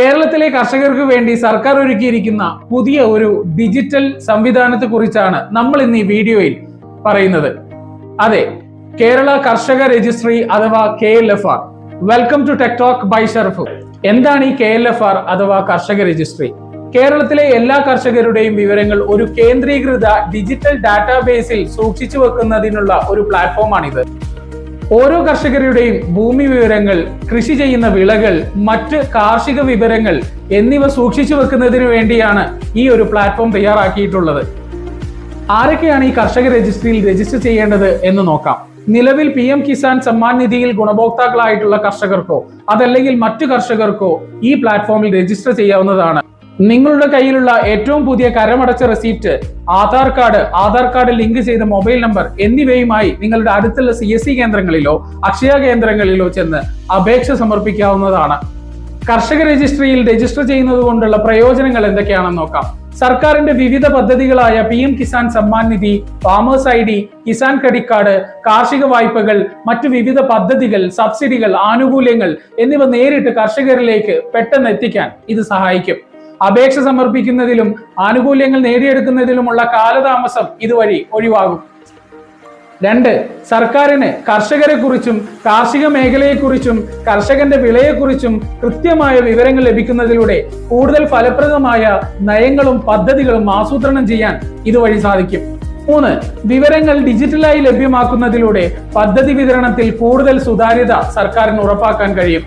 കേരളത്തിലെ കർഷകർക്ക് വേണ്ടി സർക്കാർ ഒരുക്കിയിരിക്കുന്ന പുതിയ ഒരു ഡിജിറ്റൽ സംവിധാനത്തെ കുറിച്ചാണ് നമ്മൾ ഇന്ന് ഈ വീഡിയോയിൽ പറയുന്നത്. അതെ കേരള കർഷക രജിസ്ട്രി അഥവാ K L F R. Welcome to tech talk by Sharf എന്താണ് ഈ കെ എൽ എഫ് ആർ അഥവാ കർഷക രജിസ്ട്രി? കേരളത്തിലെ എല്ലാ കർഷകരുടെയും വിവരങ്ങൾ ഒരു കേന്ദ്രീകൃത ഡിജിറ്റൽ ഡാറ്റാബേസിൽ സൂക്ഷിച്ചു വെക്കുന്നതിനുള്ള ഒരു പ്ലാറ്റ്ഫോമാണിത്. ഓരോ കർഷകരുടെയും ഭൂമി വിവരങ്ങൾ കൃഷി ചെയ്യുന്ന വിളകൾ മറ്റ് കാർഷിക വിവരങ്ങൾ എന്നിവ സൂക്ഷിച്ചു വെക്കുന്നതിന് വേണ്ടിയാണ് ഈ ഒരു പ്ലാറ്റ്ഫോം തയ്യാറാക്കിയിട്ടുള്ളത്. ആരൊക്കെയാണ് ഈ കർഷക രജിസ്ട്രിയിൽ രജിസ്റ്റർ ചെയ്യേണ്ടത് എന്ന് നോക്കാം. നിലവിൽ പി എം കിസാൻ സമ്മാൻ നിധിയിൽ ഗുണഭോക്താക്കളായിട്ടുള്ള കർഷകർക്കോ അതല്ലെങ്കിൽ മറ്റു കർഷകർക്കോ ഈ പ്ലാറ്റ്ഫോമിൽ രജിസ്റ്റർ ചെയ്യാവുന്നതാണ്. നിങ്ങളുടെ കയ്യിലുള്ള ഏറ്റവും പുതിയ കരമടച്ച receipt Aadhaar card Aadhaar card link ചെയ്ത മൊബൈൽ നമ്പർ എന്നിവയുമായി നിങ്ങളുടെ അടുത്തുള്ള സി എസ് സി കേന്ദ്രങ്ങളിലോ അക്ഷയ കേന്ദ്രങ്ങളിലോ ചെന്ന് അപേക്ഷ സമർപ്പിക്കാവുന്നതാണ്. കർഷക രജിസ്ട്രിയിൽ രജിസ്റ്റർ ചെയ്യുന്നത് കൊണ്ടുള്ള പ്രയോജനങ്ങൾ എന്തൊക്കെയാണെന്ന് നോക്കാം. സർക്കാരിന്റെ വിവിധ പദ്ധതികളായ P M Kisan Samman Nidhi farmers I D Kisan credit card കാർഷിക വായ്പകൾ മറ്റു വിവിധ പദ്ധതികൾ സബ്സിഡികൾ ആനുകൂല്യങ്ങൾ എന്നിവ നേരിട്ട് കർഷകരിലേക്ക് പെട്ടെന്ന് എത്തിക്കാൻ ഇത് സഹായിക്കും. അപേക്ഷ സമർപ്പിക്കുന്നതിലും ആനുകൂല്യങ്ങൾ നേടിയെടുക്കുന്നതിലുമുള്ള കാലതാമസം ഇതുവഴി ഒഴിവാകും. രണ്ട് സർക്കാരിന് കർഷകരെ കുറിച്ചും കാർഷിക മേഖലയെക്കുറിച്ചും കർഷകന്റെ വിളയെക്കുറിച്ചും കൃത്യമായ വിവരങ്ങൾ ലഭിക്കുന്നതിലൂടെ കൂടുതൽ ഫലപ്രദമായ നയങ്ങളും പദ്ധതികളും ആസൂത്രണം ചെയ്യാൻ ഇതുവഴി സാധിക്കും. മൂന്ന് വിവരങ്ങൾ ഡിജിറ്റലായി ലഭ്യമാക്കുന്നതിലൂടെ പദ്ധതി വിതരണത്തിൽ കൂടുതൽ സുതാര്യത സർക്കാരിന് ഉറപ്പാക്കാൻ കഴിയും.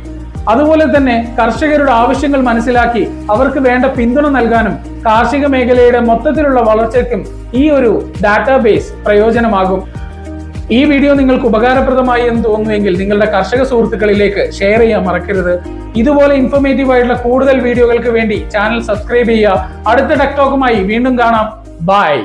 അതുപോലെ തന്നെ കർഷകരുടെ ആവശ്യങ്ങൾ മനസ്സിലാക്കി അവർക്ക് വേണ്ട പിന്തുണ നൽകാനും കാർഷിക മേഖലയുടെ മൊത്തത്തിലുള്ള വളർച്ചയ്ക്കും ഈ ഒരു ഡാറ്റാബേസ് പ്രയോജനമാകും. ഈ വീഡിയോ നിങ്ങൾക്ക് ഉപകാരപ്രദമായി എന്ന് തോന്നുമെങ്കിൽ നിങ്ങളുടെ കർഷക സുഹൃത്തുക്കളിലേക്ക് ഷെയർ ചെയ്യാൻ മറക്കരുത്. ഇതുപോലെ ഇൻഫോർമേറ്റീവ് ആയിട്ടുള്ള കൂടുതൽ വീഡിയോകൾക്ക് വേണ്ടി ചാനൽ സബ്സ്ക്രൈബ് ചെയ്യുക. അടുത്ത ടെക്ടോക്കുമായി വീണ്ടും കാണാം. ബൈ